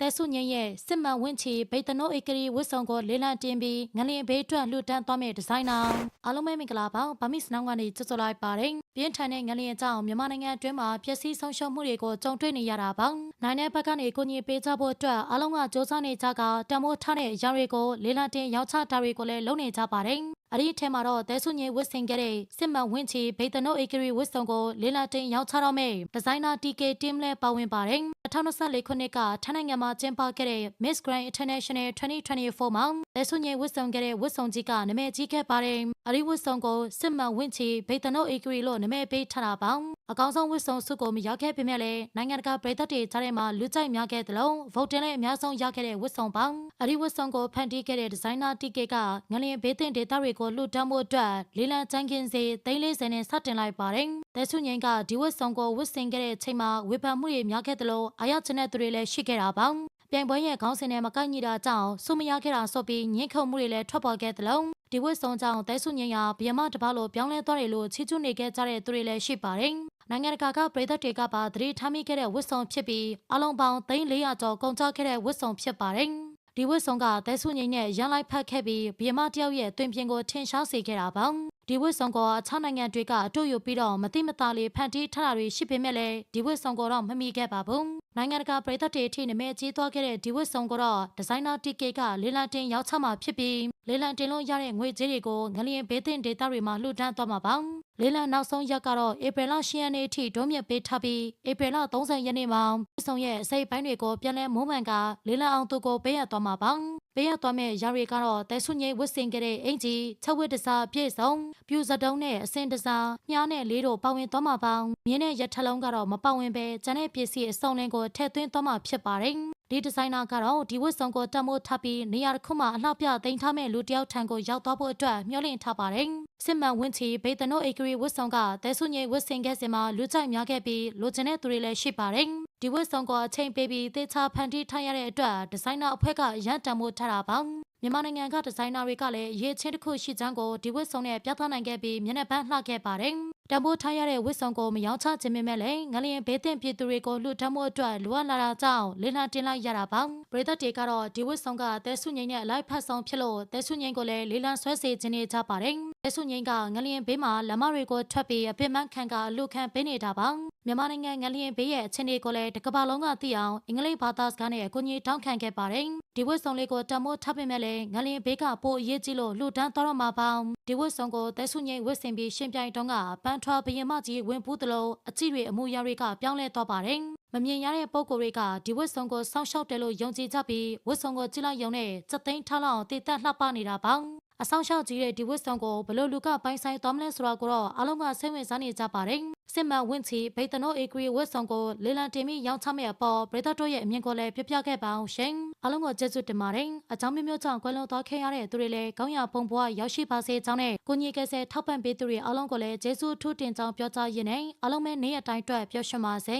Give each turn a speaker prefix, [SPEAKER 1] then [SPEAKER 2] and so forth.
[SPEAKER 1] တဲဆုငိမ့်ရဲ့စစ်မှန်ဝင့်ချီဗိတ်တနိုးဧကရီဝစ်ဆောင်ကိုလေးလံတင်ပြီးငလျင်ဘေးအတွက်လှူဒန်းသွားမယ့်ဒီဇိုင်နာအားလုံးပဲမင်္ဂလာပါဗမစ်စနောင်းကနေကြွတ်ကြလိုက်ပါတယ်ပြင်းထန်တဲ့ငလျင်ကြောင့်မြန်မာနိုင်ငံအတွင်းမှာပျက်စီးဆုံးရှုံးမှုတွေကိုကြုံတွေ့နေရတာပါနိုင်တဲ့ဘက်ကနေကိုကြီးပေးကြဖို့အတွက်အားလုံးကစ조사နေကြကတမိုးထားတဲ့အရာတွေကိုလေးလံတင်ရောက်ချတာတွေကိုလည်းလုပ်နေကြပါတယ်အဲ့ဒီအထက်မှာတော့တဲဆုညင်ဝစ်စင်ခဲ့တဲ့စစ်မှန်ဝင်းချီဗိတ်တနိုးဧကရီဝစ်ဆောင်ကိုလေးလာတင်ရောက်ချတော့မယ်ဒီဇိုင်နာ TK team လဲပါဝင်ပါတယ် 2024ခုနှစ်ကထိုင်းနိုင်ငံမှာကျင်းပခဲ့တဲ့ Miss Grand International 2024မှာတဲဆုညင်ဝစ်ဆောင်ခဲ့တဲ့ဝစ်ဆောင်ကြီးကနာမည်ကြီးခဲ့ပါတယ်အဲ့ဒီဝစ်ဆောင်ကိုစစ်မှန်ဝင်းချီဗိတ်တနိုးဧကရီလို့နာမည်ပေးထားတာပါ အကောင်းဆုံးဝစ်ဆောင်စုကိုမရောက်ခဲ့ပေမဲ့လည်းနိုင်ငံတကာပြည်သက်တွေကြားထဲမှာလူကြိုက်များခဲ့သလိုဗုတ်တင်လည်းအများဆုံးရခဲ့တဲ့ဝစ်ဆောင်ပါအဲ့ဒီဝစ်ဆောင်ကိုဖန်တီးခဲ့တဲ့ဒီဇိုင်နာ TK ကငလျင်ဘေးတင်ဒေတာတွေကိုလှူဒန်းဖို့အတွက်လေးလံချန်ကင်စီ340နဲ့စတင်လိုက်ပါတယ်။တဲဆုငိန်ကဒီဝစ်ဆောင်ကိုဝစ်စင်ခဲ့တဲ့အချိန်မှာဝေဖန်မှုတွေများခဲ့သလိုအာရချတဲ့သူတွေလည်းရှိခဲ့တာပါ။ပြိုင်ပွဲရဲ့ခေါင်းစဉ်နဲ့မကိုက်ညီတာကြောင့်စုမရခဲ့တာဆိုပြီးညှင်းခုန်မှုတွေလည်းထွက်ပေါ်ခဲ့သလိုဒီဝစ်ဆောင်ကြောင့်တဲဆုငိန်ကဗယမတပတ်လိုပြောင်းလဲသွားတယ်လို့ချီးကျူးနေခဲ့ကြတဲ့သူတွေလည်းရှိပါတယ်။ နိုင်ငံတကာကပြည်သက်တွေကပါသတိထားမိခဲ့တဲ့ဝစ်ဆောင်ဖြစ်ပြီးအလုံးပေါင်း300ကျော်ကုန်ကျခဲ့တဲ့ဝစ်ဆောင်ဖြစ်ပါတယ်။ဒီဝစ်ဆောင်ကတဲဆုငိမ့်နဲ့ရန်လိုက်ဖတ်ခဲ့ပြီးဗီယမတယောက်ရဲ့တွင်ပြင်ကိုထင်ရှားစေခဲ့တာပါဒီဝစ်ဆောင်ကအခြားနိုင်ငံတွေကအတူယူပြီးတော့မတိမတာလေးဖန်တီးထားတာတွေရှိပေမဲ့လည်းဒီဝစ်ဆောင်ကတော့မမီခဲ့ပါဘူးနိုင်ငံတကာပြည်သက်တွေအထိနမဲကြီးသွားခဲ့တဲ့ဒီဝစ်ဆောင်ကတော့ဒီဇိုင်နာတီကေကလေလံတင်ရောက်ချမှာဖြစ်ပြီးလေလံတင်လို့ရတဲ့ငွေကြေးတွေကိုငလျင်ဘေးတင်ဒေတာတွေမှာလှူဒန်းသွားမှာပါ လေးလံနောက်ဆုံးရက်ကတော့ဧပြီလ10ရက်နေ့အထိဒုံးမြတ်ပေးထားပြီးဧပြီလ30ရက်နေ့မှာဆောင်ရဲ့အစိပ်ပိုင်းတွေကိုပြန်လဲမိုးမှန်ကလေးလံအောင်သူကိုပေးရသွားမှာပါပေးရသွားမဲ့ရာရီကတော့တဲဆုငိမ့်ဝစ်စင်ခဲ့တဲ့အင်ကြီးချက်ဝစ်တစားပြည့်စုံပြူစတုံးနဲ့အစင်တစားမြားနဲ့လေးတို့ပါဝင်သွားမှာပါမြင်းနဲ့ရက်ထလုံးကတော့မပါဝင်ပဲကျန်တဲ့ပစ္စည်းအစုံလင်းကိုထည့်သွင်းသွားမှာဖြစ်ပါတယ်ဒီဒီဇိုင်နာကတော့ဒီဝတ်ဆောင်ကိုတမိုးထပ်ပြီးနေရာတစ်ခုမှာအလှပြသိမ်းထားမဲ့လူတယောက်ထံကိုရောက်သွားဖို့အတွက်မျှော်လင့်ထားပါတယ်။ စစ်မှန်ဝင်းချီဘေတနိုအေဂရီဝတ်ဆောင်ကတဲဆုညိဝတ်ဆင်ခဲ့စင်မှာလူကြိုက်များခဲ့ပြီးလူကျင်တဲ့သူတွေလည်းရှိပါတယ်။ဒီဝတ်ဆောင်ကအချိန်ပေးပြီးသေချာဖန်တီးထားရတဲ့အတွက်ဒီဇိုင်နာအဖွဲ့ကရန်တမ်းမှုထားတာပါ။မြန်မာနိုင်ငံကဒီဇိုင်နာတွေကလည်းရေးချင်းတစ်ခုရှိချမ်းကိုဒီဝတ်ဆောင်နဲ့ပြသနိုင်ခဲ့ပြီးမျက်နှာပန်းလှခဲ့ပါတယ်။ တံပိုးထားရတဲ့ဝစ်ဆောင်ကိုမယောင်းချခြင်းပေမဲ့လည်းငလျင်ဘေးသင့်ပြည်သူတွေကိုလှူဒန်းမှုအတွက်လိုအပ်လာတာကြောင့်လင်းလာတင်လိုက်ရတာပါပရိသတ်တွေကတော့ဒီဝစ်ဆောင်ကတဲဆုငိမ့်နဲ့အလိုက်ဖတ်ဆောင်ဖြစ်လို့တဲဆုငိမ့်ကိုလည်းလေးလံဆွဲစေခြင်းနေကြပါတယ်တဲဆုငိမ့်ကငလျင်ဘေးမှာလမ်းမတွေကိုထွက်ပြီးအပြစ်မှန်ခံကအလူခံပေးနေတာပါ မြန်မာနိုင်ငံငလျင်ဘေးရဲ့အခြေအနေကိုလည်းတကမ္ဘာလုံးကသိအောင်အင်္ဂလိပ်ဘာသာစကားနဲ့အကူအညီတောင်းခံခဲ့ပါတယ်ဒီဝတ်ဆောင်လေးကိုတမိုးထပ်ပင်မဲ့လည်းငလျင်ဘေးကပို့အရေးကြီးလို့လှူဒန်းတော်တော့မှာပါဒီဝတ်ဆောင်ကိုတဲဆုငိမ့်ဝတ်ဆင်ပြီးရှင်ပြိုင်တုံးကပန်းထွားဘရင်မကြီးဝင်ပူးသလိုအကြည့်တွေအမှုရာတွေကပြောင်းလဲသွားပါတယ်မမြင်ရတဲ့ပုံကိုယ်တွေကဒီဝတ်ဆောင်ကိုစောင့်ရှောက်တယ်လို့ယုံကြည်ကြပြီးဝတ်ဆောင်ကိုကြည့်လိုက်ရုံနဲ့စက်သိန်းထားလောက်တည်တက်လှပနေတာပါ အဆောင်ရှောက်ကြီးတဲ့ဒီဝတ်ဆောင်ကိုဘလို့လူကပိုင်ဆိုင်သွားမလဲဆိုတာကိုတော့အားလုံးကစိတ်ဝင်စားနေကြပါတယ်စစ်မှန်ဝင့်ချီဗိတ်တနိုအေဂရီဝတ်ဆောင်ကိုလေလံတင်ပြီးရောင်းချမဲ့အပေါ်ပရိသတ်တို့ရဲ့အမြင်ကိုလည်းပြပြခဲ့ပါအောင်ရှင်အားလုံးကိုကျေးဇူးတင်ပါတယ်အကြောင်းမျိုးမျိုးကြောင့်ကွယ်လွန်သွားခဲ့ရတဲ့သူတွေလည်းကောင်းရာပုံဘဝရောက်ရှိပါစေကြောင်းနဲ့ကိုကြီးကဲဆဲထောက်ပံ့ပေးသူတွေအားလုံးကိုလည်းကျေးဇူးထူးတင်ကြောင်းပြောကြားရင်းနဲ့အားလုံးပဲနေ့ရက်တိုင်းအတွက်ပျော်ရွှင်ပါစေ